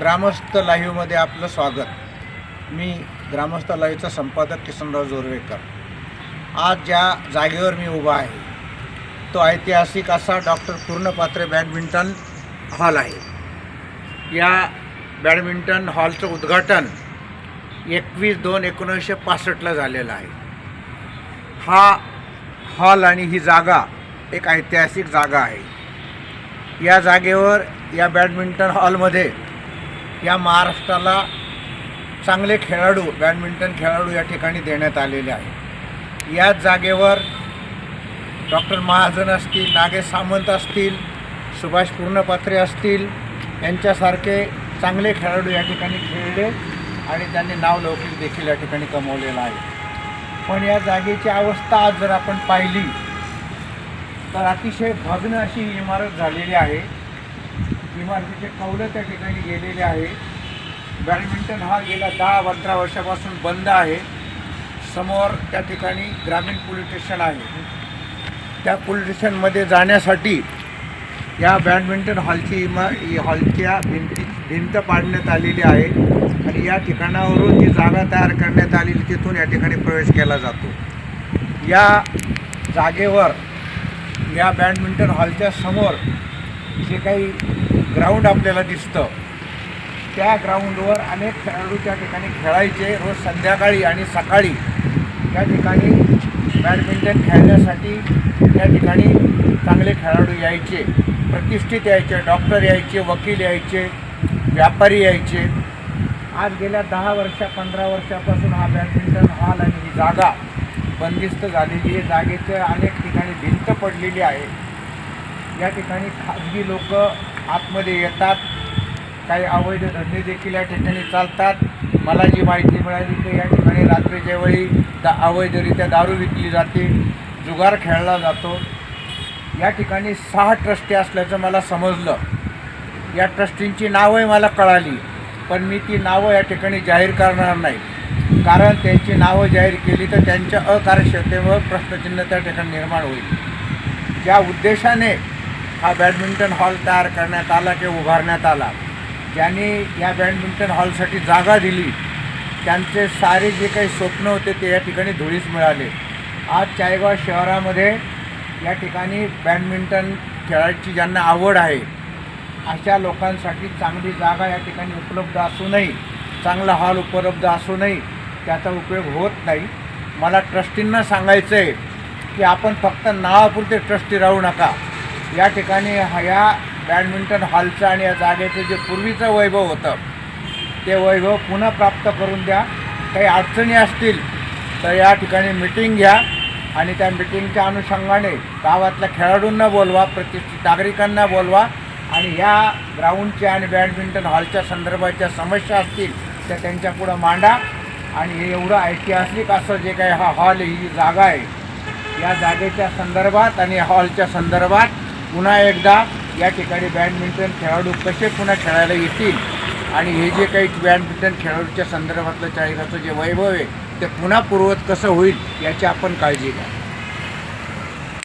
ग्रामस्थ लाईव्हमध्ये आपलं स्वागत. मी ग्रामस्थ लाईव्हचा संपादक किसनराव जोरवेकर. आज ज्या जागेवर मी उभा आहे तो ऐतिहासिक असा डॉक्टर पूर्णपात्रे बॅडमिंटन हॉल आहे. या बॅडमिंटन हॉलचं उद्घाटन एकवीस दोन एकोणीसशे पासष्टला झालेलं आहे. हा हॉल आणि ही जागा एक ऐतिहासिक जागा आहे. या जागेवर या बॅडमिंटन हॉलमध्ये या महाराष्ट्राला चांगले खेळाडू बॅडमिंटन खेळाडू या ठिकाणी देण्यात आलेले आहे याच जागेवर डॉक्टर महाजन असतील नागेश सामंत असतील सुभाष पूर्णपात्रे असतील यांच्यासारखे चांगले खेळाडू या ठिकाणी खेळले आणि त्यांनी नाव लौकिक देखील या ठिकाणी कमवलेलं आहे. पण या जागेची अवस्था आज जर आपण पाहिली तर अतिशय भग्न अशी इमारत झालेली आहे. इमारतीचे कौलं त्या ठिकाणी गेलेले आहे. बॅडमिंटन हा गेल्या दहा पंधरा वर्षापासून बंद आहे. समोर त्या ठिकाणी ग्रामीण पोलीस स्टेशन आहे. त्या पोलीस स्टेशनमध्ये जाण्यासाठी या बॅडमिंटन हॉलची इमा हॉलच्या भिंती भिंत पाडण्यात आलेली आहे आणि या ठिकाणावरून जी जागा तयार करण्यात आलेली तिथून या ठिकाणी प्रवेश केला जातो. या जागेवर या बॅडमिंटन हॉलच्या समोर जे काही ग्राउंड आपल्याला दिसतं. त्या ग्राउंडवर अनेक खेळाडू त्या ठिकाणी खेळायचे रोज संध्याकाळी आणि सकाळी. त्या ठिकाणी बॅडमिंटन खेळण्यासाठी त्या ठिकाणी चांगले खेळाडू यायचे. प्रतिष्ठित यायचे डॉक्टर यायचे वकील यायचे व्यापारी यायचे. आज गेल्या दहा वर्षा पंधरा वर्षापासून हा बॅडमिंटन हॉल आणि ही जागा बंदिस्त झालेली आहे. जागेचे अनेक ठिकाणी भिंत पडलेली आहे. या ठिकाणी खाजगी लोक आतमध्ये येतात. काही अवैध धंदे देखील या ठिकाणी चालतात. मला जी माहिती मिळाली की या ठिकाणी रात्रीच्या वेळी दा अवैधरित्या दारू विकली जाते जुगार खेळला जातो. या ठिकाणी सहा ट्रस्टी असल्याचं मला समजलं. या ट्रस्टींची नावंही मला कळाली पण मी ती नावं या ठिकाणी जाहीर करणार नाही. कारण त्यांची नावं जाहीर केली तर त्यांच्या अकार्यक्षमतेवर प्रश्नचिन्ह त्या ठिकाणी निर्माण होईल. ज्या उद्देशाने हा बॅडमिंटन हॉल तयार करण्यात आला किंवा उभारण्यात आला. ज्यांनी या बॅडमिंटन हॉलसाठी जागा दिली त्यांचे सारे जे काही स्वप्न होते ते या ठिकाणी धुळीस मिळाले. आज चायगाव शहरामध्ये या ठिकाणी बॅडमिंटन खेळाची ज्यांना आवड आहे अशा लोकांसाठी चांगली जागा या ठिकाणी उपलब्ध असूनही चांगला हॉल उपलब्ध असूनही त्याचा उपयोग होत नाही. मला ट्रस्टींना सांगायचं आहे की आपण फक्त नावापुरते ट्रस्टी राहू नका. या ठिकाणी हा- या बॅडमिंटन हॉलचं आणि या जागेचं जे पूर्वीचं वैभव होतं ते वैभव पुन्हा प्राप्त करून द्या. काही अडचणी असतील तर या ठिकाणी मिटिंग घ्या आणि त्या मिटिंगच्या अनुषंगाने गावातल्या खेळाडूंना बोलवा प्रतिष्ठित नागरिकांना बोलवा आणि या ग्राउंडच्या आणि बॅडमिंटन हॉलच्या संदर्भाच्या समस्या असतील त्या त्यांच्यापुढं मांडा. आणि हे एवढं ऐतिहासिक असं जे काही हा हॉल ही जागा आहे या जागेच्या संदर्भात आणि हॉलच्या संदर्भात पुन्हा एकदा या ठिकाणी बॅडमिंटन खेळाडू कसे पुन्हा खेळायला येतील? आणि हे जे काही बॅडमिंटन खेळाडूच्या संदर्भातलं चाळीसाचं जे वैभव आहे ते पुन्हा पूर्वत कसं होईल याची आपण काळजी घ्या.